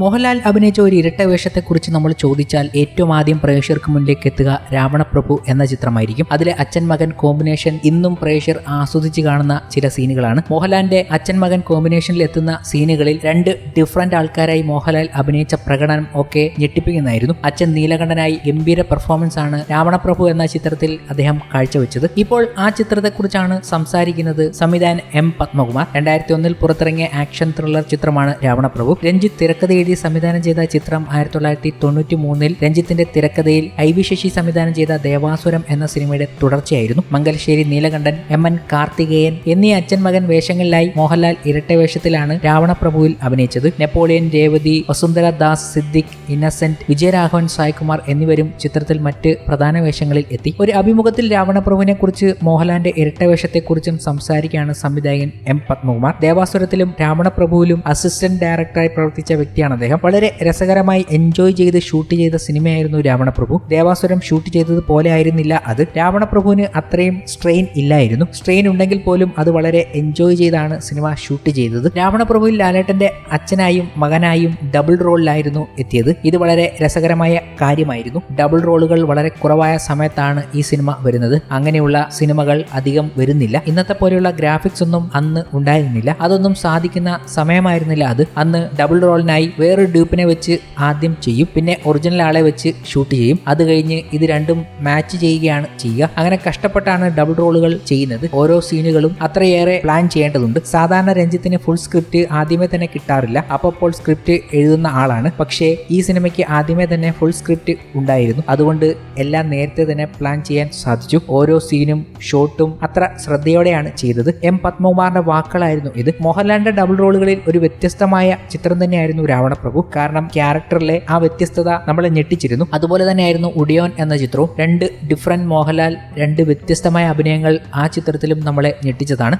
മോഹൻലാൽ അഭിനയിച്ച ഒരു ഇരട്ട വേഷത്തെക്കുറിച്ച് നമ്മൾ ചോദിച്ചാൽ ഏറ്റവും ആദ്യം പ്രേക്ഷകർക്ക് മുന്നിലേക്ക് എത്തുക രാവണപ്രഭു എന്ന ചിത്രമായിരിക്കും. അതിലെ അച്ഛൻ മകൻ കോമ്പിനേഷൻ ഇന്നും പ്രേക്ഷകർ ആസ്വദിച്ച് കാണുന്ന ചില സീനുകളാണ്. മോഹൻലാലിന്റെ അച്ഛൻ മകൻ കോമ്പിനേഷനിൽ എത്തുന്ന സീനുകളിൽ രണ്ട് ഡിഫറന്റ് ആൾക്കാരായി മോഹൻലാൽ അഭിനയിച്ച പ്രകടനം ഒക്കെ ഞെട്ടിപ്പിക്കുന്നതായിരുന്നു. അച്ഛൻ നീലകണ്ഠനായി ഗംഭീര പെർഫോമൻസ് ആണ് രാവണപ്രഭു എന്ന ചിത്രത്തിൽ അദ്ദേഹം കാഴ്ചവെച്ചത്. ഇപ്പോൾ ആ ചിത്രത്തെക്കുറിച്ചാണ് സംസാരിക്കുന്നത് സംവിധായകൻ എം പത്മകുമാർ. രണ്ടായിരത്തി ഒന്നിൽ പുറത്തിറങ്ങിയ ആക്ഷൻ ത്രില്ലർ ചിത്രമാണ് രാവണപ്രഭു. രഞ്ജിത്ത് തിരക്കഥ എഴുതി സംവിധാനം ചെയ്ത ചിത്രം ആയിരത്തി തൊള്ളായിരത്തി തൊണ്ണൂറ്റി മൂന്നിൽ രഞ്ജിത്തിന്റെ തിരക്കഥയിൽ ഐ വി ശശി സംവിധാനം ചെയ്ത ദേവാസുരം എന്ന സിനിമയുടെ തുടർച്ചയായിരുന്നു. മംഗലശ്ശേരി നീലകണ്ഠൻ എം എൻ കാർത്തികേയൻ എന്നീ അച്ഛൻ മകൻ വേഷങ്ങളിലായി മോഹൻലാൽ ഇരട്ട വേഷത്തിലാണ് രാവണപ്രഭുവിൽ അഭിനയിച്ചത്. നെപ്പോളിയൻ രേവതി വസുന്ധര ദാസ് സിദ്ദിഖ് ഇന്നസെന്റ് വിജയരാഘവൻ സായ്കുമാർ എന്നിവരും ചിത്രത്തിൽ മറ്റ് പ്രധാന വേഷങ്ങളിൽ എത്തി. ഒരു അഭിമുഖത്തിൽ രാവണപ്രഭുവിനെ കുറിച്ച് മോഹൻലാലിന്റെ ഇരട്ടവേഷത്തെക്കുറിച്ചും സംസാരിക്കുകയാണ് സംവിധായകൻ എം പത്മകുമാർ. ദേവാസുരത്തിലും രാവണപ്രഭുവിലും അസിസ്റ്റന്റ് ഡയറക്ടറായി പ്രവർത്തിച്ച വ്യക്തിയാണ് അദ്ദേഹം വളരെ രസകരമായി എൻജോയ് ചെയ്ത് ഷൂട്ട് ചെയ്ത സിനിമയായിരുന്നു രാവണപ്രഭു. ദേവാസുരം ഷൂട്ട് ചെയ്തത് പോലെ ആയിരുന്നില്ല അത്. രാവണപ്രഭുവിന് അത്രയും സ്ട്രെയിൻ ഇല്ലായിരുന്നു. സ്ട്രെയിൻ ഉണ്ടെങ്കിൽ പോലും അത് വളരെ എൻജോയ് ചെയ്താണ് സിനിമ ഷൂട്ട് ചെയ്തത്. രാവണപ്രഭുവിൽ ലാലേട്ടന്റെ അച്ഛനായും മകനായും ഡബിൾ റോളിലായിരുന്നു എത്തിയത്. ഇത് വളരെ രസകരമായ കാര്യമായിരുന്നു. ഡബിൾ റോളുകൾ വളരെ കുറവായ സമയത്താണ് ഈ സിനിമ വരുന്നത്. അങ്ങനെയുള്ള സിനിമകൾ അധികം വരുന്നില്ല. ഇന്നത്തെ പോലെയുള്ള ഗ്രാഫിക്സ് ഒന്നും അന്ന് ഉണ്ടായിരുന്നില്ല. അതൊന്നും സാധിക്കുന്ന സമയമായിരുന്നില്ല അത്. അന്ന് ഡബിൾ റോളിനായി വേറൊരു ഡ്യൂപ്പിനെ വെച്ച് ആദ്യം ചെയ്യും. പിന്നെ ഒറിജിനൽ ആളെ വെച്ച് ഷൂട്ട് ചെയ്യും. അത് കഴിഞ്ഞ് ഇത് രണ്ടും മാച്ച് ചെയ്യുകയാണ് ചെയ്യുക. അങ്ങനെ കഷ്ടപ്പെട്ടാണ് ഡബിൾ റോളുകൾ ചെയ്യുന്നത്. ഓരോ സീനുകളും അത്രയേറെ പ്ലാൻ ചെയ്യേണ്ടതുണ്ട്. സാധാരണ രഞ്ജിത്തിന് ഫുൾ സ്ക്രിപ്റ്റ് ആദ്യമേ തന്നെ കിട്ടാറില്ല. അപ്പോൾ സ്ക്രിപ്റ്റ് എഴുതുന്ന ആളാണ്. പക്ഷേ ഈ സിനിമയ്ക്ക് ആദ്യമേ തന്നെ ഫുൾ സ്ക്രിപ്റ്റ് ഉണ്ടായിരുന്നു. അതുകൊണ്ട് എല്ലാം നേരത്തെ തന്നെ പ്ലാൻ ചെയ്യാൻ സാധിച്ചു. ഓരോ സീനും ഷോട്ടും അത്ര ശ്രദ്ധയോടെയാണ് ചെയ്തത്. എം പത്മകുമാറിന്റെ വാക്കുകളായിരുന്നു ഇത്. മോഹൻലാലിന്റെ ഡബിൾ റോളുകളിൽ ഒരു വ്യത്യസ്തമായ ചിത്രം തന്നെയായിരുന്നു തവണ പ്രഭു. കാരണം ക്യാരക്ടറിലെ ആ വ്യത്യസ്തത നമ്മളെ ഞെട്ടിച്ചിരുന്നു. അതുപോലെ തന്നെയായിരുന്നു ഉടിയോൻ എന്ന ചിത്രവും. രണ്ട് ഡിഫറെന്റ് മോഹൻലാൽ രണ്ട് വ്യത്യസ്തമായ അഭിനയങ്ങൾ ആ ചിത്രത്തിലും നമ്മളെ ഞെട്ടിച്ചതാണ്.